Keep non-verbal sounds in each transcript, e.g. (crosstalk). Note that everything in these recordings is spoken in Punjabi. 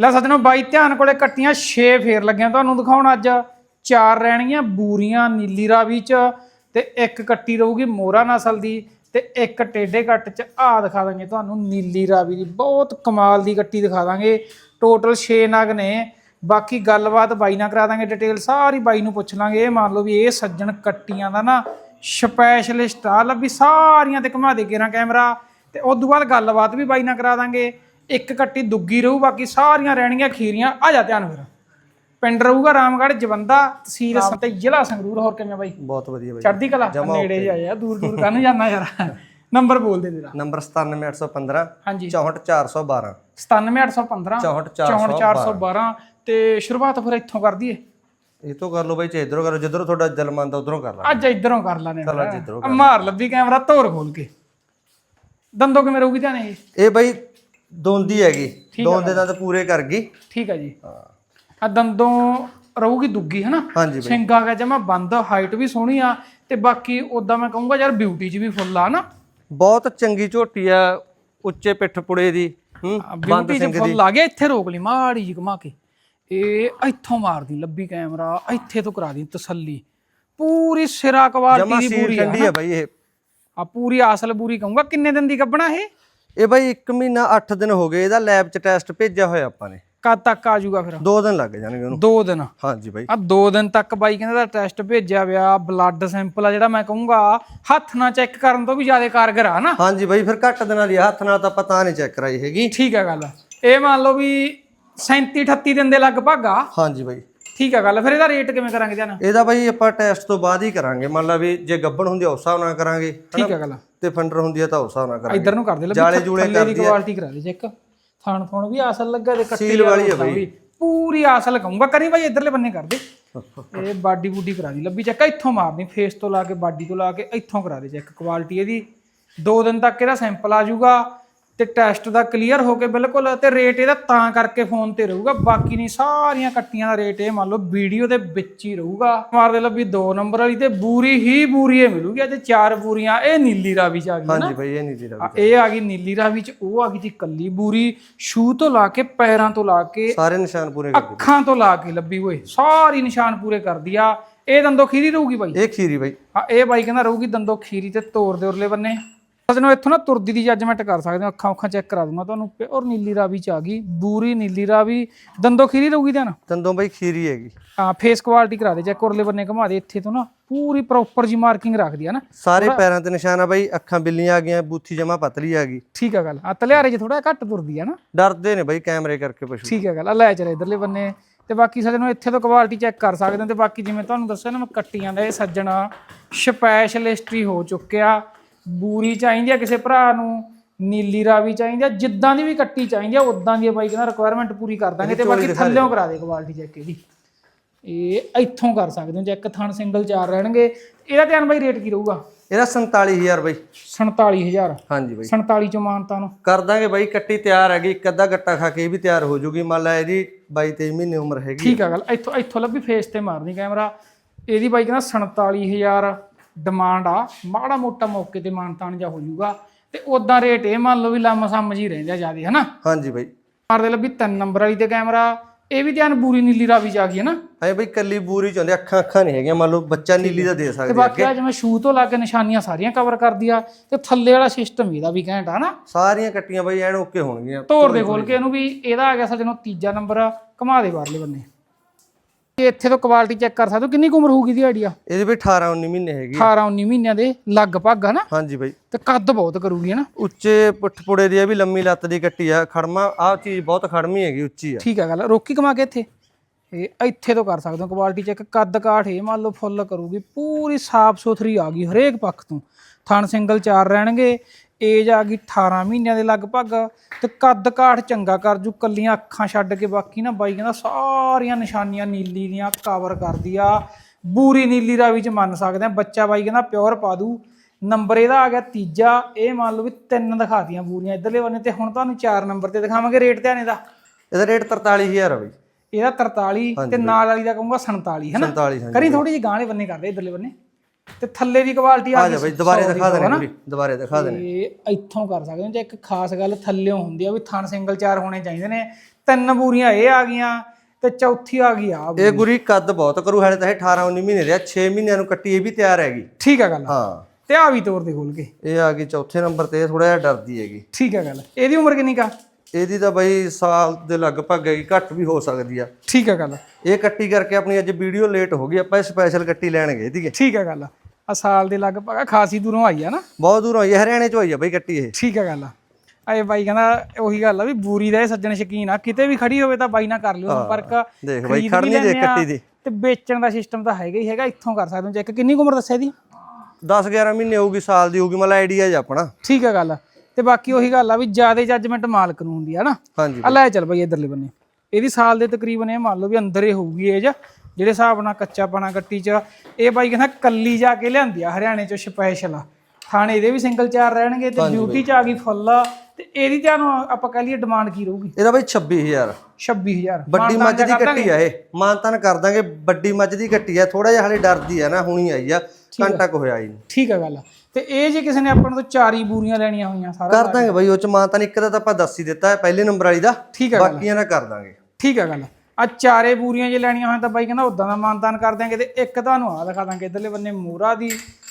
ਲੈ ਸੱਜਣੋ, ਬਾਈ ਧਿਆਨ ਕੋਲੇ ਕੱਟੀਆਂ 6 ਫੇਰ ਲੱਗੀਆਂ ਤੁਹਾਨੂੰ ਦਿਖਾਉਣ ਅੱਜ। ਚਾਰ ਰਹਿਣਗੀਆਂ, ਬੂਰੀਆਂ, ਨੀਲੀ ਰਾਵੀ ਚ, ਤੇ ਇੱਕ ਕੱਟੀ ਰਹੂਗੀ ਮੋਰਾ ਨਸਲ ਦੀ, ਤੇ ਇੱਕ ਟੇਡੇ ਕੱਟ ਚ। ਆ ਦਿਖਾ ਦਾਂਗੇ ਤੁਹਾਨੂੰ ਨੀਲੀ ਰਾਵੀ ਦੀ, ਬਹੁਤ ਕਮਾਲ ਦੀ ਕੱਟੀ ਦਿਖਾ ਦਾਂਗੇ। ਟੋਟਲ 6 ਨਗ ਨੇ। ਬਾਕੀ ਗੱਲਬਾਤ ਬਾਈ ਨਾਲ ਕਰਾ ਦਾਂਗੇ ਡਿਟੇਲ ਸਾਰੀ ਬਾਈ ਨੂੰ ਪੁੱਛ ਲਾਂਗੇ। ਇਹ ਮੰਨ ਲਓ ਵੀ ਇਹ ਸੱਜਣ ਕੱਟੀਆਂ ਦਾ ਨਾ ਸਪੈਸ਼ਲਿਸਟ ਆ, ਲੱਭੀ ਸਾਰੀਆਂ ਤੇ ਘੁਮਾ ਦੇ ਕੇਰਾ ਕੈਮਰਾ ਤੇ ਉਸ ਤੋਂ ਬਾਅਦ ਗੱਲਬਾਤ ਵੀ ਬਾਈ ਨਾਲ ਕਰਾ ਦਾਂਗੇ। ਇੱਕ ਕੱਟੀ ਦੁੱਗੀ ਰਹੂ ਬਾਕੀ ਸਾਰੀਆਂ ਰਹਿਣਗੀਆਂ ਖੀਰੀਆਂ। ਆ ਜਾ ਧਿਆਨ ਫਿਰ। ਪਿੰਡ ਰਹੂਗਾ ਰਾਮਗੜ੍ਹ ਜਵੰਦਾ ਤਹਿਸੀਲ ਤੇ ਜ਼ਿਲ੍ਹਾ ਸੰਗਰੂਰ। ਹੋਰ ਕਿਵੇਂ ਬਾਈ? ਬਹੁਤ ਵਧੀਆ ਬਾਈ। ਚੜ੍ਹਦੀ ਕਲਾ। ਨੇੜੇ ਹੀ ਆਇਆ ਦੂਰ ਦੂਰ ਕਰਨ ਜਾਣਾ ਯਾਰ। (laughs) ਨੰਬਰ ਬੋਲ ਦੇ ਤੇਰਾ ਨੰਬਰ 97815 ਹਾਂਜੀ। 64412 97815 64412 64412 ਤੇ ਸ਼ੁਰੂਆਤ ਫਿਰ ਇੱਥੋਂ ਕਰ ਦਈਏ। ਇਹ ਤੋਂ ਕਰ ਲਓ ਬਾਈ ਚਾਹੇ ਇਧਰੋਂ ਕਰੋ ਜਿੱਧਰੋਂ ਤੁਹਾਡਾ ਦਿਲ ਮੰਨਦਾ ਉਧਰੋਂ ਕਰ ਲਾ ਅੱਜ ਇਧਰੋਂ ਕਰ ਲਾਣੇ ਚਲੋ ਆ ਮਾਰ ਲੱਭੀ ਕੈਮਰਾ ਧੋਰ ਖੋਲ ਕੇ। ਦੰਦੋਂ ਕਿਵੇਂ ਰਹੂਗੀ ਧਿਆਨ ਇਹ? ਇਹ ਬਾਈ ਦੋਂਦੀ ਹੈਗੀ। ਦੋਂਦੇ ਦਾ ਤਾਂ ਪੂਰੇ ਕਰ ਗਈ। ਠੀਕ ਹੈ ਜੀ। ਆ ਦੰਦੋਂ ਰਹੂਗੀ ਦੁੱਗੀ ਹੈ ਨਾ ਹਾਂਜੀ ਬਾਈ। ਸਿੰਘ ਆ ਗਿਆ ਜਮਾ ਬੰਦ ਹਾਈਟ ਵੀ ਸੋਹਣੀ ਆ ਤੇ ਬਾਕੀ ਉਦਾਂ ਮੈਂ ਕਹੂੰਗਾ ਯਾਰ ਬਿਊਟੀ 'ਚ ਵੀ ਫੁੱਲ ਆ ਨਾ ਬਹੁਤ ਚੰਗੀ ਝੋਟੀ ਆ ਉੱਚੇ ਪਿੱਠ ਪੁੜੇ ਦੀ ਹੂੰ ਬਿਊਟੀ 'ਚ ਫੁੱਲ ਆ ਗਿਆ ਇੱਥੇ ਰੋਕ ਲਈ ਮਾੜੀ ਜਿਹੀ ਘੁਮਾ ਕੇ। ਇਹ ਇੱਥੋਂ ਮਾਰਦੀ ਲੱਭੀ ਕੈਮਰਾ ਇੱਥੇ ਤੋਂ ਕਰਾ ਦੀ ਤਸੱਲੀ। ਪੂਰੀ ਸਿਰਾ ਕੁਆਲਿਟੀ ਜਮਾ ਦੀ ਪੂਰੀ ਆ ਠੰਡੀ ਆ ਬਾਈ ਇਹ। ਆ ਪੂਰੀ ਅਸਲ ਪੂਰੀ ਕਹੂੰਗਾ ਕਿੰਨੇ ਦਿਨ ਦੀ ਗੱਬਣਾ ਇਹ? ਇਹ ਬਾਈ 1 ਮਹੀਨਾ 8 ਦਿਨ ਹੋ ਗਏ ਇਹਦਾ ਲੈਬ ਚ ਟੈਸਟ ਭੇਜਿਆ ਹੋਇਆ ਆਪਾਂ ਨੇ। ਕਦ ਤੱਕ ਆ ਜਾਊਗਾ ਫਿਰ? 2 ਦਿਨ ਲੱਗ ਜਾਣਗੇ ਉਹਨੂੰ। ਦੋ ਦਿਨ। ਹਾਂਜੀ ਬਾਈ। ਆ ਦੋ ਦਿਨ ਤੱਕ ਬਾਈ ਕਹਿੰਦਾ ਦਾ ਟੈਸਟ ਭੇਜਿਆ ਵਿਆ ਬਲੱਡ ਸੈਂਪਲ ਆ ਜਿਹੜਾ ਮੈਂ ਕਹੂੰਗਾ ਹੱਥ ਨਾਲ ਚੈੱਕ ਕਰਨ ਤੋਂ ਵੀ ਜ਼ਿਆਦਾ ਕਾਰਗਰ ਆ ਨਾ। ਹਾਂਜੀ ਬਾਈ ਫਿਰ ਘੱਟ ਦਿਨਾਂ ਦੀ ਆ, ਹੱਥ ਨਾਲ ਤਾਂ ਪਤਾ ਨਹੀਂ ਚੈੱਕ ਕਰਾਈ ਹੈਗੀ। ਠੀਕ ਹੈ ਗੱਲ। ਇਹ ਮੰਨ ਲਓ ਵੀ 37 38 ਦਿਨ ਦੇ ਲਗਭਗ ਆ। ਹਾਂਜੀ ਬਾਈ। ਠੀਕ ਹੈ ਗੱਲ ਫਿਰ ਇਹਦਾ ਰੇਟ ਕਿਵੇਂ ਕਰਾਂਗੇ ਧਿਆਨ ਇਹਦਾ ਬਾਈ ਆਪਾਂ ਟੈਸਟ ਤੋਂ ਬਾਅਦ ਹੀ ਕਰਾਂਗੇ। ਮੰਨ ਲਾ ਵੀ ਜੇ ਗੱਬਣ ਹੁੰਦੀ ਆ ਉਸ ਹਿਸਾਬ ਨਾਲ ਕਰਾਂਗੇ ਠੀਕ ਹੈ ਗੱਲ। ਤੇ ਫੰਡਰ ਹੁੰਦੀ ਆ ਤਾਂ ਉਸ ਹਿਸਾਬ ਨਾਲ ਕਰਾਂਗੇ। ਇੱਧਰ ਨੂੰ ਕਰ ਦੇ ਲੈ ਜਾਲੇ ਜੂਲੇ ਥੱਲੇ ਦੀ ਕੁਆਲਿਟੀ ਕਰਾ ਦੇ ਚੈੱਕ ਥਾਣ ਥੋਣ ਵੀ ਅਸਲ ਲੱਗਾ ਤੇ ਕੱਟੀ ਸੀਲ ਵਾਲੀ ਆ ਵੀ ਪੂਰੀ ਅਸਲ ਕਹੂੰਗਾ ਕਰੀ ਬਾਈ ਇਧਰਲੇ ਬੰਨੇ ਕਰ ਦੇ। (laughs) ਇਹ ਬਾਡੀ ਬੂਡੀ ਕਰਾ ਦੀ। ਲੱਭੀ ਚੈੱਕ ਇੱਥੋਂ ਮਾਰਨੀ। ਫੇਸ ਤੋਂ ਲਾ ਕੇ ਬਾਡੀ ਤੋਂ ਲਾ ਕੇ ਇੱਥੋਂ ਕਰਾ ਦੇ ਚੈੱਕ ਕੁਆਲਿਟੀ ਇਹਦੀ। ਦੋ ਦਿਨ ਤੱਕ ਇਹਦਾ ਸੈਂਪਲ ਆ ਜਾਊਗਾ। ਤੇ ਟੈਸਟ ਦਾ ਕਲੀਅਰ ਹੋ ਕੇ ਬਿਲਕੁਲ ਤੇ ਰੇਟ ਇਹਦਾ ਤਾਂ ਕਰਕੇ ਫੋਨ ਤੇ ਰਹੂਗਾ ਬਾਕੀ ਨਹੀਂ ਸਾਰੀਆਂ ਕੱਟੀਆਂ ਦਾ ਰੇਟ ਇਹ ਮੰਨ ਲਓ ਵੀਡੀਓ ਦੇ ਵਿੱਚ ਹੀ ਰਹੂਗਾ। ਮਾਰ ਦੇ ਲੱਭੀ ਦੋ ਨੰਬਰ ਵਾਲੀ ਤੇ ਬੂਰੀ ਹੀ ਬੂਰੀ ਇਹ ਮਿਲੂਗੀ ਅੱਜ ਚਾਰ ਬੂਰੀਆਂ ਇਹ ਨੀਲੀ ਰਾਵੀ ਚ ਆ ਗਈ ਨਾ। ਹਾਂਜੀ ਬਾਈ ਇਹ ਦੀ ਆ, ਇਹ ਆ ਗਈ ਨੀਲੀ ਰਾਵੀ ਚ ਉਹ ਆ ਗਈ ਜੀ ਕੱਲੀ ਬੂਰੀ ਸ਼ੂ ਤੋਂ ਲਾ ਕੇ ਪੈਰਾਂ ਤੋਂ ਲਾ ਕੇ ਸਾਰੇ ਨਿਸ਼ਾਨ ਪੂਰੇ ਕਰ ਅੱਖਾਂ ਤੋਂ ਲਾ ਕੇ ਲੱਭੀ ਹੋਏ ਸਾਰੀ ਨਿਸ਼ਾਨ ਪੂਰੇ ਕਰਦੀ ਆ। ਇਹ ਦੰਦੋ ਖੀਰੀ ਰਹੂਗੀ ਬਾਈ? ਇਹ ਖੀਰੀ ਬਾਈ। ਆ ਇਹ ਬਾਈ ਕਹਿੰਦਾ ਰਹੂਗੀ ਦੰਦੋ ਖੀਰੀ ਤੇ ਤੋਰ ਦੇ ਉਰਲੇ ਬੰਨੇ। ਸਜਣੋ ਇੱਥੋਂ ਨਾ ਤੁਰਦੀ ਦੀ ਜੱਜਮੈਂਟ ਕਰ ਸਕਦੇ ਹੋ ਅੱਖਾਂ ਅੱਖਾਂ ਚੈੱਕ ਕਰਾ ਦੂੰਗਾ ਤੁਹਾਨੂੰ। ਪਿਓਰ ਨੀਲੀ ਰਾਵੀ ਚ ਆ ਗਈ ਬੂਰੀ ਨੀਲੀ ਰਾਵੀ। ਦੰਦੋ ਖੀਰੀ ਰਹੂਗੀ ਧਿਆਨ ਤੰਦੋਂ ਬਾਈ ਖੀਰੀ ਹੈਗੀ। ਆ ਫੇਸ ਕੁਆਲਿਟੀ ਕਰਾ ਦੇ ਚੈੱਕ ਉਰਲੇ ਬੰਨੇ ਘੁਮਾ ਦੇ ਇੱਥੇ ਤੋਂ ਨਾ ਪੂਰੀ ਪ੍ਰੋਪਰ ਜੀ ਮਾਰਕਿੰਗ ਰੱਖਦੀ ਆ ਨਾ ਸਾਰੇ ਪੈਰਾਂ ਤੇ ਨਿਸ਼ਾਨ ਆ ਬਾਈ ਅੱਖਾਂ ਬਿੱਲੀਆਂ ਆ ਗਈਆਂ ਬੂਥੀ ਜਮਾ ਪਤਲੀ ਆ ਗਈ। ਠੀਕ ਆ ਗੱਲ। ਆ ਤਲਿਆਰੇ 'ਚ ਥੋੜਾ ਘੱਟ ਤੁਰਦੀ ਆ ਨਾ ਡਰਦੇ ਨੇ ਬਾਈ ਕੈਮਰੇ ਕਰਕੇ ਪਸ਼ੂ। ਠੀਕ ਹੈ ਗੱਲ। ਆ ਲੈ ਚਲੇ ਇਧਰਲੇ ਬੰਨੇ। ਤੇ ਬਾਕੀ ਸਾਡੇ ਨੂੰ ਇੱਥੇ ਤੋਂ ਕੁਆਲਿਟੀ ਚੈੱਕ ਕਰ ਸਕਦੇ ਹੋ। ਤੇ ਬਾਕੀ ਜਿਵੇਂ ਤੁਹਾਨੂੰ ਦੱਸਿਆ ਨਾ ਮੈਂ ਕੱਟੀਆਂ ਦਾ ਇਹ ਸੱਜਣ ਸਪੈਸ਼ਲਿਸਟ ਹੀ ਹੋ ਚੁੱਕਿਆ। ਬੂਰੀ ਚਾਹੀਦੀ ਆ ਕਿਸੇ ਭਰਾ ਨੂੰ ਨੀਲੀ ਰਾਵੀ ਚਾਹੀਦੀ ਆ ਜਿੱਦਾਂ ਦੀ ਵੀ ਕੱਟੀ ਚਾਹੀਦੀ ਆ ਉਦਾਂ ਦੀ ਆ ਬਾਈ ਕਹਿੰਦਾ ਰਿਕੁਆਇਰਮੈਂਟ ਪੂਰੀ ਕਰ ਦਾਂਗੇ ਤੇ ਬਾਕੀ ਥੱਲੇੋਂ ਕਰਾ ਦੇ ਕੁਆਲਿਟੀ ਚੈੱਕ ਇਹਦੀ। ਇਹ ਇੱਥੋਂ ਕਰ ਸਕਦੇ ਹੋ ਚੈੱਕ ਥਣ ਸਿੰਗਲ ਚਾਰ ਰਹਿਣਗੇ ਇਹਦਾ ਧਿਆਨ ਬਾਈ ਰੇਟ ਕੀ ਰਹੂਗਾ? ਇਹਦਾ 47000 ਬਾਈ। 47000 ਹਾਂਜੀ ਬਾਈ। 47 ਚੋਂ ਮਾਨਤਾ ਨੂੰ। ਕਰ ਦਾਂਗੇ ਬਾਈ ਕੱਟੀ ਤਿਆਰ ਹੈਗੀ ਇੱਕ ਅੱਧਾ ਗੱਟਾ ਖਾ ਕੇ ਇਹ ਵੀ ਤਿਆਰ ਹੋ ਜੂਗੀ ਮੰਨ ਲਾ ਇਹਦੀ 22 23 ਮਹੀਨੇ ਉਮਰ ਹੈਗੀ ਠੀਕ ਆ। ਗੱਲ ਇੱਥੋਂ ਇੱਥੋਂ ਲੱਭੀ ਫੇਸ ਤੇ ਮਾਰਨੀ ਕੈਮਰਾ ਇਹਦੀ ਬਾਈ ਕਹਿੰਦਾ 47000 ਡਿਮਾਂਡ ਆ ਮਾੜਾ ਮੋਟਾ ਮੌਕੇ ਤੇ ਮਾਨਤਾਨ ਜਾ ਹੋ ਜਾਊਗਾ। ਤੇ ਉਦਾਂ ਰੇਟ ਇਹ ਮੰਨ ਲਓ ਵੀ ਲੰਮ ਸਮਝ ਹੀ ਰਹਿੰਦੇ ਆ ਜਿਆਦੇ ਹਨਾ? ਹਾਂਜੀ ਬਾਈ। ਮਾਰਦੇ ਲੱਭੀ ਤਿੰਨ ਨੰਬਰ ਵਾਲੀ ਤੇ ਕੈਮਰਾ ਇਹ ਵੀ ਧਿਆਨ ਬੂਰੀ ਨੀਲੀ ਰਾਵੀ ਆ ਗਈ ਹੈ ਨਾ? ਐ ਬਾਈ ਕੱਲੀ ਬੂਰੀ ਚ ਹੁੰਦੇ ਅੱਖਾਂ ਅੱਖਾਂ ਨਹੀਂ ਹੈਗੀਆਂ ਮੰਨ ਲਓ ਬੱਚਾ ਨੀਲੀ ਦਾ ਦੇ ਤੇ ਸਕਦੇ ਬਾਕੀ ਆ ਜਿਵੇਂ ਸ਼ੂ ਤੋਂ ਲਾ ਕੇ ਨਿਸ਼ਾਨੀਆਂ ਸਾਰੀਆਂ ਕਵਰ ਕਰਦੀ ਆ ਤੇ ਥੱਲੇ ਵਾਲਾ ਸਿਸਟਮ ਇਹਦਾ ਵੀ ਘੈਂਟ ਆ ਨਾ। ਸਾਰੀਆਂ ਕੱਟੀਆਂ ਬਾਈ ਐਨ ਓਕੇ ਹੋਣਗੀਆਂ। ਤੋੜ ਦੇ ਖੋਲ ਕੇ ਇਹਨੂੰ ਵੀ ਇਹਦਾ ਆ ਗਿਆ ਸਜਣੋ ਤੀਜਾ ਨੰਬਰ ਘੁਮਾ ਦੇ ਬਾਹਰਲੇ ਬੰਨੇ। ਇੱਥੇ ਤੋਂ ਕੁਆਲਿਟੀ ਚੈੱਕ ਕਰ ਸਕਦੇ ਹੋ? ਕਿੰਨੀ ਕੁ ਉਮਰ ਹੋਊਗੀ ਦੀ ਆਈਡੀਆ ਇਹਦੇ ਵੀ 18 19 ਮਹੀਨੇ ਹੈਗੀ 18 19 ਮਹੀਨਿਆਂ ਦੇ ਲਗਭਗ ਨਾ ਹਾਂਜੀ ਬਾਈ। ਤੇ ਕੱਦ ਬਹੁਤ ਕਰੂਗੀ ਨਾ ਉੱਚੇ ਪੁੱਠਪੁੜੇ ਦੀ ਆ ਵੀ ਲੰਮੀ ਲੱਤ ਦੀ ਕੱਟੀ ਆ। ਖੜਮਾ ਆਹ ਚੀਜ਼ ਬਹੁਤ ਖੜਮੀ ਹੈਗੀ ਉੱਚੀ ਆ। ਠੀਕ ਆ ਗੱਲ। ਰੋਕੀ ਕਮਾ ਕੇ ਇੱਥੇ? ਇਹ ਇੱਥੇ ਤੋਂ ਕਰ ਸਕਦੇ ਹੋ। ਕੁਆਲਿਟੀ ਚੈੱਕ ਕੱਦ ਕਾਠ ਇਹ ਮੰਨ ਲਓ ਫੁੱਲ ਕਰੂਗੀ। ਪੂਰੀ ਸਾਫ਼ ਸੁਥਰੀ ਆ ਗਈ ਹਰੇਕ ਪੱਖ ਤੋਂ। ਥਣ ਸਿੰਗਲ ਚਾਰ ਰਹਿਣਗੇ। ਏਜ ਆ ਗਈ 18 ਮਹੀਨਿਆਂ ਦੇ ਲਗਭਗ। ਤੇ ਕੱਦ ਕਾਠ ਚੰਗਾ ਕਰ ਜੂ ਕੱਲੀਆਂ ਅੱਖਾਂ ਛੱਡ ਕੇ ਬਾਕੀ ਨਾ ਬਾਈ ਕਹਿੰਦਾ ਸਾਰੀਆਂ ਨਿਸ਼ਾਨੀਆਂ ਨੀਲੀ ਦੀਆਂ ਕਵਰ ਕਰਦੀ ਆ ਬੂਰੀ ਨੀਲੀ ਰਾਵੀ ਚ ਮੰਨ ਸਕਦੇ ਆ ਬੱਚਾ ਬਾਈ ਕਹਿੰਦਾ ਪਿਓਰ ਪਾ ਦੂ। ਨੰਬਰ ਇਹਦਾ ਆ ਗਿਆ ਤੀਜਾ। ਇਹ ਮੰਨ ਲਓ ਵੀ ਤਿੰਨ ਦਿਖਾਤੀਆਂ ਬੂਰੀਆਂ ਇਧਰਲੇ ਬੰਨੇ ਤੇ। ਹੁਣ ਤੁਹਾਨੂੰ ਚਾਰ ਨੰਬਰ ਤੇ ਦਿਖਾਵਾਂਗੇ ਰੇਟ ਧਿਆਨ ਇਹਦਾ ਇਹਦਾ ਰੇਟ 43000 ਆ ਬਾਈ। ਇਹਦਾ 43 ਤੇ ਨਾਲ ਵਾਲੀ ਦਾ ਕਹੂੰਗਾ 47 ਹੈ ਨਾ? 47 ਹਾਂਜੀ। ਕਰੀ ਥੋੜੀ ਜਿਹੀ ਗਾਂਲੇ ਬੰਨੇ ਕਰਦੇ ਇਧਰਲੇ ਬੰਨੇ। ਤੇ ਥੱਲੇ ਦੀ ਕੁਆਲਿਟੀ ਆ ਆ ਜਾ ਬਾਈ ਦੁਬਾਰੇ ਦਿਖਾ ਦੇਣੇ ਪੂਰੀ ਦੁਬਾਰੇ ਦਿਖਾ ਦੇਣੇ। ਇਹ ਇੱਥੋਂ ਕਰ ਸਕਦੇ ਹੋ ਜੇ ਇੱਕ ਖਾਸ ਗੱਲ ਥੱਲਿਓਂ ਹੁੰਦੀ ਆ ਵੀ ਥਣ ਸਿੰਗਲ ਚਾਰ ਹੋਣੇ ਚਾਹੀਦੇ ਨੇ ਤਿੰਨ ਬੂਰੀਆਂ ਇਹ ਆ ਗਈਆਂ ਤੇ ਚੌਥੀ ਆ ਗਈ ਆ ਇਹ ਗੁਰੀ ਕੱਦ ਬਹੁਤ ਕਰੂ ਹਾਲੇ ਤਾਂ ਇਹ 18 19 ਮਹੀਨੇ ਦੇ ਆ 6 ਮਹੀਨਿਆਂ ਨੂੰ ਕੱਟੀ ਇਹ ਵੀ ਤਿਆਰ ਹੈਗੀ। ਠੀਕ ਆ ਗੱਲ। ਹਾਂ। ਤੇ ਆ ਵੀ ਤੋਰ ਦੇ ਖੋਲ ਕੇ। ਇਹ ਆ ਗਈ ਚੌਥੇ ਨੰਬਰ ਤੇ ਥੋੜਾ ਜਿਹਾ ਡਰਦੀ ਹੈਗੀ। ਠੀਕ ਆ ਗੱਲ। ਇਹਦੀ ਉਮਰ ਕਿੰਨੀ ਕਾ ਇਹਦੀ ਤਾਂ ਬਈ ਸਾਲ ਦੇ ਲਗਭਗ ਹੈਗੀ ਘੱਟ ਵੀ ਹੋ ਸਕਦੀ ਆ। ਠੀਕ ਆ ਗੱਲ। ਇਹ ਕੱਟੀ ਕਰਕੇ ਆਪਣੀ ਅੱਜ ਵੀਡੀਓ ਲੇਟ ਹੋ ਗਈ ਆਪਾਂ ਸਪੈਸ਼ਲ ਕੱਟੀ ਲੈਣ ਗਏ ਸੀਗੇ ਠੀਕ ਆ ਗੱਲ। ਆ ਸਾਲ ਦੇ ਲਗਭਗ ਆ, ਖਾਸੀ ਦੂਰੋਂ ਆਈ ਆ ਨਾ। ਬਹੁਤ ਦੂਰੋਂ ਆਈ ਹੈ ਹਰਿਆਣੇ ਚੋਂ ਆਈ ਆ ਬਈ ਕੱਟੀ ਇਹ। ਠੀਕ ਆ ਗੱਲ ਆਏ ਬਾਈ ਕਹਿੰਦਾ ਉਹੀ ਗੱਲ ਆ ਵੀ ਬੂਰੀ ਦਾ ਇਹ ਸੱਜਣ ਸ਼ਕੀਨ ਆ ਕਿਤੇ ਵੀ ਖੜੀ ਹੋਵੇ ਤਾਂ ਬਾਈ ਨਾਲ ਕਰ ਲਿਓ ਸੰਪਰਕ। ਦੇਖ ਬਾਈ ਖੜਨੀ ਦੇ ਆ ਕੱਟੀ ਦੀ। ਤੇ ਵੇਚਣ ਦਾ ਸਿਸਟਮ ਤਾਂ ਹੈਗਾ ਹੀ ਹੈਗਾ ਇੱਥੋਂ ਕਰ ਸਕਦੇ ਹੋ। ਚੈੱਕ ਕਿੰਨੀ ਉਮਰ ਦੱਸਿਆ ਇਹਦੀ? 10 11 ਮਹੀਨੇ ਹੋਊਗੀ ਸਾਲ ਦੀ ਹੋਊਗੀ ਮਤਲਬ ਆਈਡੀਆ ਜ ਆਪਣਾ। ਠੀਕ ਆ ਗੱਲ ਤੇ ਬਾਕੀ ਉਹੀ ਗੱਲ ਆ ਵੀ ਜ਼ਿਆਦਾ ਜੱਜਮੈਂਟ ਮਾਲਕ ਨੂੰ ਹੁੰਦੀ ਆ ਨਾ। ਹਾਂਜੀ ਆ ਲੈ ਚੱਲ ਬਈ ਇਧਰਲੇ ਬੰਨੇ। ਇਹਦੀ ਸਾਲ ਦੇ ਤਕਰੀਬਨ ਇਹ ਮੰਨ ਲਓ ਵੀ ਅੰਦਰ ਹੀ ਹੋਊਗੀ ਏਜ ਜਿਹੜੇ ਹਿਸਾਬ ਨਾਲ ਕੱਚਾ ਪਣਾ ਕੱਟੀ ਚ ਇਹ ਬਾਈ ਕਹਿੰਦਾ ਕੱਲੀ ਜਾ ਕੇ ਲਿਆਂਦੀ ਆ ਹਰਿਆਣੇ ਚੋਂ ਸਪੈਸ਼ਲ ਆ। ਥਾਣੇ ਇਹਦੇ ਵੀ ਸਿੰਗਲ ਚਾਰ ਰਹਿਣਗੇ ਤੇ ਬਿਊਟੀ ਚ ਆ ਗਈ ਫੁੱਲ ਤੇ ਇਹਦੀ ਤੁਹਾਨੂੰ ਆਪਾਂ ਕਹਿ ਲਈਏ ਡਿਮਾਂਡ ਕੀ ਰਹੂਗੀ? ਇਹਦਾ ਬਈ 26000 26000 ਵੱਡੀ ਮੱਝ ਦੀ ਕੱਟੀ ਆ ਇਹ। ਮਾਨਤਨ ਕਰ ਦਾਂਗੇ ਵੱਡੀ ਮੱਝ ਦੀ ਕੱਟੀ ਆ। ਥੋੜਾ ਜਿਹਾ ਹਲੇ ਡਰਦੀ ਆ ਨਾ ਹੁਣੀ ਆਈ ਆ। ਘੰਟਾ ਕੁ ਹੋਇਆ ਹੀ ਠੀਕ ਆ ਗੱਲ ਤੇ ਇਹ ਜੇ ਕਿਸੇ ਨੇ ਆਪਾਂ ਨੂੰ ਤਾਂ ਚਾਰੀ ਬੂਰੀਆਂ ਲੈਣੀਆਂ ਹੋਈਆਂ ਸਾਰਾ ਕਰ ਦਾਂਗੇ ਬਈ ਉਹ ਚ ਮਾਨਤਨ ਇੱਕ ਦਾ ਤਾਂ ਆਪਾਂ ਦੱਸ ਹੀ ਦਿੱਤਾ ਪਹਿਲੇ ਨੰਬਰ ਵਾਲੀ ਦਾ। ਠੀਕ ਆ ਗੱਲ ਬਾਕੀਆਂ ਦਾ ਕਰ ਦਾਂਗੇ। ਠੀਕ ਆ ਗੱਲ ਆ ਚਾਰੇ ਬੂਰੀਆਂ ਜੇ ਲੈਣੀਆਂ ਹੋਣ ਤਾਂ ਬਾਈ ਕਹਿੰਦਾ ਉਦਾਂ ਦਾ ਮਾਨਤਾਨ ਕਰ ਦਿਆਂਗੇ ਤੇ ਇੱਕ ਤੁਹਾਨੂੰ ਆ ਦਿਖਾ ਦਾਂਗੇ ਇਧਰਲੇ ਬੰਨੇ ਮੋਰਾ ਦੀ।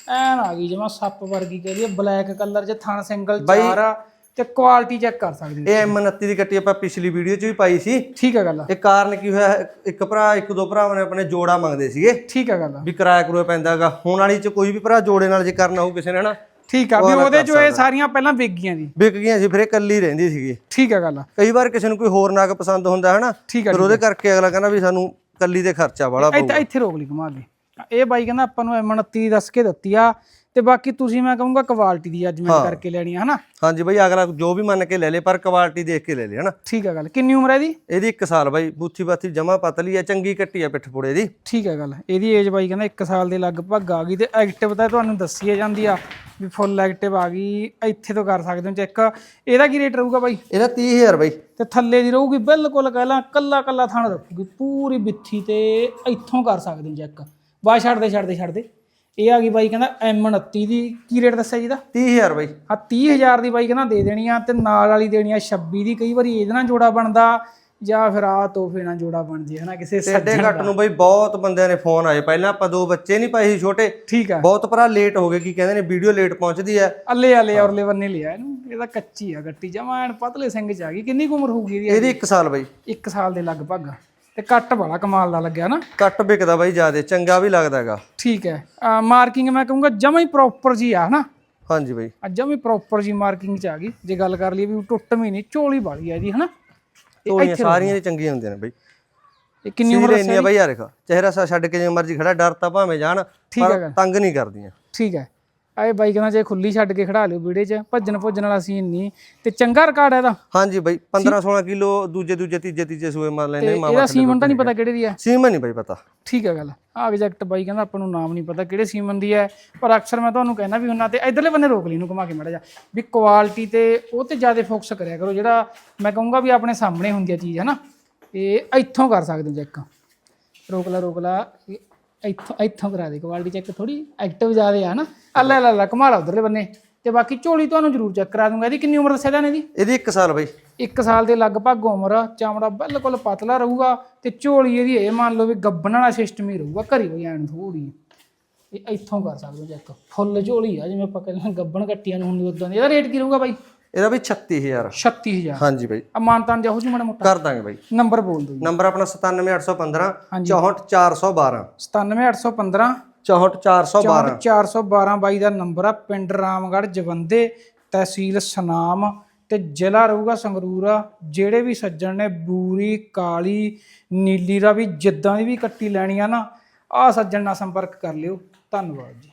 ਐਨ ਆ ਗਈ ਜਿਵੇਂ ਸੱਪ ਵਰਗੀ ਕਹਿੰਦੀ ਬਲੈਕ ਕਲਰ 'ਚ ਥਣ ਸਿੰਗਲ ਚਾਰ ਆ ਤੇ ਕੁਆਲਿਟੀ ਚੈੱਕ ਕਰ ਸਕਦੇ ਹੋ ਇਹ M29 ਦੀ ਕੱਟੀ ਆਪਾਂ ਪਿਛਲੀ ਵੀਡੀਓ ਚ ਵੀ ਪਾਈ ਸੀ। ਠੀਕ ਆ ਗੱਲ ਇਹ ਕਾਰਨ ਕੀ ਹੋਇਆ ਇੱਕ ਭਰਾ ਇੱਕ ਦੋ ਭਰਾਵਾਂ ਨੇ ਆਪਣੇ ਜੋੜਾ ਮੰਗਦੇ ਸੀਗੇ। ਠੀਕ ਆ ਗੱਲ ਵੀ ਕਿਰਾਇਆ ਕਰੂਆ ਪੈਂਦਾਗਾ ਹੁਣ ਵਾਲੀ ਚ ਕੋਈ ਵੀ ਭਰਾ ਜੋੜੇ ਨਾਲ ਜੇ ਕਰਨਾ ਹੋਊ ਕਿਸੇ ਨੇ ਹਨਾ? ਠੀਕ ਆ ਵੀ ਉਹਦੇ 'ਚ ਇਹ ਸਾਰੀਆਂ ਪਹਿਲਾਂ ਵਿਕ ਗਈਆਂ ਦੀ ਵਿਕ ਗਈਆਂ ਸੀ ਫਿਰ ਇਹ ਕੱਲੀ ਰਹਿੰਦੀ ਸੀਗੀ। ਠੀਕ ਆ ਗੱਲ ਕਈ ਵਾਰ ਕਿਸੇ ਨੂੰ ਕੋਈ ਹੋਰ ਨਾਗ ਪਸੰਦ ਹੁੰਦਾ ਹਨਾ? ਆ ਫਿਰ ਉਹਦੇ ਕਰਕੇ ਅਗਲਾ ਕਹਿੰਦਾ ਵੀ ਸਾਨੂੰ ਕੱਲੀ ਦੇ ਖਰਚਾ ਵਾਲਾ ਪਊ ਇੱਥੇ ਰੋਕ ਲਈ ਘੁਮਾ ਦੇ। ਇਹ ਬਾਈ ਕਹਿੰਦਾ ਆਪਾਂ ਨੂੰ M29 ਦੱਸ ਕੇ ਦਿੱਤੀ ਆ ਤੇ ਬਾਕੀ ਤੁਸੀਂ ਮੈਂ ਕਹੂੰਗਾ ਕੁਆਲਿਟੀ ਦੀ ਜੱਜਮੈਂਟ ਕਰਕੇ ਲੈਣੀ ਆ ਹਨਾ? ਹਾਂਜੀ ਬਈ ਅਗਲਾ ਜੋ ਵੀ ਮੰਨ ਕੇ ਲੈ ਲੇ ਪਰ ਕੁਆਲਿਟੀ ਦੇਖ ਕੇ ਲੈ ਲੇ ਹਨਾ? ਠੀਕ ਆ ਗੱਲ। ਕਿੰਨੀ ਉਮਰ ਹੈ ਇਹਦੀ? ਇਹਦੀ 1 ਸਾਲ ਬਾਈ ਬੂਥੀ ਬਾਥੀ ਜਮਾ ਪਤਲੀ ਆ ਚੰਗੀ ਕੱਟੀ ਆ ਪਿੱਠ ਪੁੜੇ ਦੀ। ਠੀਕ ਹੈ ਗੱਲ। ਇਹਦੀ ਏਜ ਬਾਈ ਕਹਿੰਦਾ 1 ਸਾਲ ਦੇ ਲਗਭਗ ਆ ਗਈ ਤੇ ਐਕਟਿਵ ਤਾਂ ਤੁਹਾਨੂੰ ਦੱਸੀ ਜਾਂਦੀ ਆ। ਵੀ ਫੁੱਲ ਐਕਟਿਵ ਆ ਗਈ ਇੱਥੇ ਤੋਂ ਕਰ ਸਕਦੇ ਹੋ ਚੈੱਕ ਇਹਦਾ ਕੀ ਰੇਟ ਰਹੂਗਾ ਬਾਈ? ਇਹਦਾ 30000 ਬਾਈ। ਤੇ ਥੱਲੇ ਦੀ ਰਹੂਗੀ ਬਿਲਕੁਲ ਕਹਿਲਾ ਕੱਲਾ ਕੱਲਾ ਥਣ ਰੱਖੂਗੀ ਪੂਰੀ ਬਿੱਥੀ ਤੇ ਇੱਥੋਂ ਕਰ ਸਕਦੇ ਹੋ ਚੈੱਕ ਬਾ ਛੱਡਦੇ ਛੱਡਦੇ ਛੱਡਦੇ ਇਹ ਆ ਗਈ ਬਾਈ ਕਹਿੰਦਾ M29 ਦੀ। ਕੀ ਰੇਟ ਦੱਸਿਆ ਜੀ ਦਾ 30000 ਬਾਈ। ਆ 30000 ਦੀ ਬਾਈ ਕਹਿੰਦਾ ਦੇ ਦੇਣੀ ਆ ਤੇ ਨਾਲ ਵਾਲੀ ਦੇਣੀ ਆ 26 ਦੀ। ਕਈ ਵਾਰੀ ਇਹਦੇ ਨਾਲ ਜੋੜਾ ਬਣਦਾ। ਜਾਂ ਫਿਰ ਆ ਤੋਹਫੇ ਨਾਲ ਜੋੜਾ ਬਣਦੀ ਹੈ ਨਾ ਕਿਸੇ ਸੱਜਣ ਘੱਟ ਨੂੰ ਬਈ ਬਹੁਤ ਬੰਦਿਆਂ ਨੇ ਫੋਨ ਆਏ। ਪਹਿਲਾਂ ਆਪਾਂ ਦੋ ਬੱਚੇ ਨਹੀਂ ਪਾਏ ਸੀ ਛੋਟੇ। ਠੀਕ ਆ ਬਹੁਤ ਭਰਾ ਲੇਟ ਹੋ ਗਏ ਕੀ ਕਹਿੰਦੇ ਨੇ ਵੀਡੀਓ ਲੇਟ ਪਹੁੰਚਦੀ ਹੈ। ਅੱਲੇ ਅੱਲੇ ਔਰਲੇ ਬੰਨੇ ਲਿਆ ਇਹਨੂੰ ਇਹ ਤਾਂ ਕੱਚੀ ਆ ਗੱਟੀ। ਜਮਾਂ ਐਨ ਪਤਲੇ ਸਿੰਘ ਚ ਆ ਗਈ। ਕਿੰਨੀ ਉਮਰ ਹੋਊਗੀ ਇਹਦੀ? ਇਹਦੀ 1 ਸਾਲ ਬਾਈ। 1 ਸਾਲ ਦੇ ਲਗਭਗ। ਤੇ ਕੱਟ ਵਾਲਾ ਕਮਾਲ ਦਾ ਲੱਗਿਆ ਨਾ। ਕੱਟ ਵਿਕਦਾ ਬਾਈ ਜਿਆਦੇ ਚੰਗਾ ਵੀ ਲੱਗਦਾ ਹੈਗਾ। ਠੀਕ ਹੈ। ਮਾਰਕਿੰਗ ਮੈਂ ਕਹੂੰਗਾ ਜਮਾਂ ਹੀ ਪ੍ਰੋਪਰ ਜੀ ਆ ਹਨਾ? ਹਾਂਜੀ ਬਾਈ। ਅੱਜ ਜਮਾਂ ਹੀ ਪ੍ਰੋਪਰ ਜੀ ਮਾਰਕਿੰਗ ਚ ਆ ਗਈ। ਜੇ ਗੱਲ ਕਰ ਲਈਏ ਵੀ ਟੁੱਟ ਵੀ ਨਹੀਂ ਝੋਲੀ ਵਾਲੀ ਆ ਇਹਦੀ ਹਨਾ? ਤੋਲੀਆਂ ਸਾਰੀਆਂ ਹੀ ਚੰਗੀਆਂ ਹੁੰਦੀਆਂ ਨੇ ਬਾਈ। ਇਹ ਕਿੰਨੀ ਉਮਰ ਇੰਨੀ ਆ ਬਾਈ ਯਾਰ ਦੇਖਾ ਚਿਹਰਾ ਸਾ ਛੱਡ ਕੇ ਜਿਵੇਂ ਮਰਜ਼ੀ ਖੜਾ ਡਰ ਤਾਂ ਭਾਵੇਂ ਜਾਣ ਠੀਕ ਪਰ ਹੈਗਾ। ਤੰਗ ਨਹੀਂ ਕਰਦੀਆਂ। ਠੀਕ ਹੈ। ਆਏ ਬਾਈ ਕਹਿੰਦਾ ਜੇ ਖੁੱਲੀ ਛੱਡ ਕੇ ਖੜਾ ਲਿਓ ਵੀੜੇ 'ਚ ਭੱਜਣ ਭੁੱਜਣ ਵਾਲਾ ਸੀਨ ਨਹੀਂ। ਤੇ ਚੰਗਾ ਰਿਕਾਰਡ ਹੈ ਇਹਦਾ। ਹਾਂਜੀ ਬਾਈ 15 16 ਕਿਲੋ ਦੂਜੇ ਦੂਜੇ ਤੀਜੇ ਤੀਜੇ ਸੂਏ ਮਾਰ ਲੈਂਦੇ ਮਾਵਾ ਇਹਦਾ ਸੀਮਨ ਤਾਂ ਨਹੀਂ ਪਤਾ ਕਿਹੜੇ ਦੀ ਹੈ। ਸੀਮਾ ਨਹੀਂ ਬਾਈ ਪਤਾ। ਠੀਕ ਹੈ ਗੱਲ। ਆ ਐਗਜ਼ੈਕਟ ਬਾਈ ਕਹਿੰਦਾ ਆਪਾਂ ਨੂੰ ਨਾਮ ਨਹੀਂ ਪਤਾ ਕਿਹੜੇ ਸੀਮਨ ਦੀ ਹੈ ਪਰ ਅਕਸਰ ਮੈਂ ਤੁਹਾਨੂੰ ਕਹਿੰਦਾ ਵੀ ਉਹਨਾਂ ਤੇ ਇਧਰਲੇ ਬੰਨੇ ਰੋਕ ਲਈ ਨੂੰ ਘੁਮਾ ਕੇ ਮੜਾ ਜਾ ਵੀ ਕੁਆਲਿਟੀ ਤੇ ਉਹ ਤੇ ਜ਼ਿਆਦਾ ਫੋਕਸ ਕਰਿਆ ਕਰੋ ਜਿਹੜਾ ਮੈਂ ਕਹੂੰਗਾ ਵੀ ਆਪਣੇ ਸਾਹਮਣੇ ਹੁੰਦੀ ਹੈ ਚੀਜ਼ ਹੈ ਨਾ ਇਹ ਇੱਥੋਂ ਕਰ ਸਕਦੇ ਹੋ ਚੈੱਕ ਰੋਕ ਲਾ ਰੋਕ ਲਾ ਇੱਥੋਂ ਇੱਥੋਂ ਕਰਾ ਦੇ ਕੁਆਲਿਟੀ ਚੈੱਕ ਥੋੜੀ ਐਕਟਿਵ ਜ਼ਿਆਦਾ ਆ ਨਾ। ਅੱਲਾ ਅੱਲਾ ਅੱਲਾ ਘੁਮਾ ਲਾ ਉਧਰਲੇ ਬੰਨੇ। ਤੇ ਬਾਕੀ ਝੋਲੀ ਤੁਹਾਨੂੰ ਜ਼ਰੂਰ ਚੈੱਕ ਕਰਾ ਦੂੰਗਾ। ਇਹਦੀ ਕਿੰਨੀ ਉਮਰ ਦੱਸਿਆ ਜਾਨੇ ਦੀ ਇਹਦੀ? 1 ਸਾਲ ਬਾਈ। 1 ਸਾਲ ਦੇ ਲਗਭਗ ਉਮਰ ਆ, ਚਮੜਾ ਬਿਲਕੁਲ ਪਤਲਾ ਰਹੂਗਾ ਤੇ ਝੋਲੀ ਇਹਦੀ ਇਹ ਮੰਨ ਲਓ ਵੀ ਗੱਬਣ ਵਾਲਾ ਸਿਸਟਮ ਹੀ ਰਹੂਗਾ ਘਰੀ ਹੋਈ ਐਨ ਥੋੜੀ ਇਹ ਇੱਥੋਂ ਕਰ ਸਕਦੇ ਹੋ ਚੈੱਕ ਫੁੱਲ ਝੋਲੀ ਆ ਜਿਵੇਂ ਆਪਾਂ ਕਹਿੰਦੇ ਗੱਬਣ ਕੱਟੀਆਂ ਨੂੰ ਹੁੰਦੀ ਉਦਾਂ ਦੀ। ਇਹਦਾ ਰੇਟ ਕੀ ਰਹੂਗਾ ਬਾਈ? ਇਹਦਾ ਵੀ 36000 36000 ਹਾਂਜੀ ਬਾਈ। ਅਮਾਨਤਾਨ ਜਾਹੋ ਜੀ ਮਾੜਾ ਮੋਟਾ। ਕਰ ਦਾਂਗੇ ਬਾਈ। ਨੰਬਰ ਬੋਲ ਦਿਓ ਨੰਬਰ ਆਪਣਾ 97815 ਹਾਂਜੀ। 64412 97815 64412 412 ਬਾਈ ਦਾ ਨੰਬਰ ਆ ਪਿੰਡ ਰਾਮਗੜ੍ਹ ਜਵੰਦੇ ਤਹਿਸੀਲ ਸਨਾਮ ਤੇ ਜ਼ਿਲ੍ਹਾ ਰਹੂਗਾ ਸੰਗਰੂਰ ਜਿਹੜੇ ਵੀ ਸੱਜਣ ਨੇ ਬੂਰੀ ਕਾਲੀ ਨੀਲੀ ਦਾ ਵੀ ਜਿੱਦਾਂ ਦੀ ਵੀ ਕੱਟੀ ਲੈਣੀ ਆ ਨਾ ਆ ਸੱਜਣ ਨਾਲ ਸੰਪਰਕ ਕਰ ਲਿਓ। ਧੰਨਵਾਦ ਜੀ।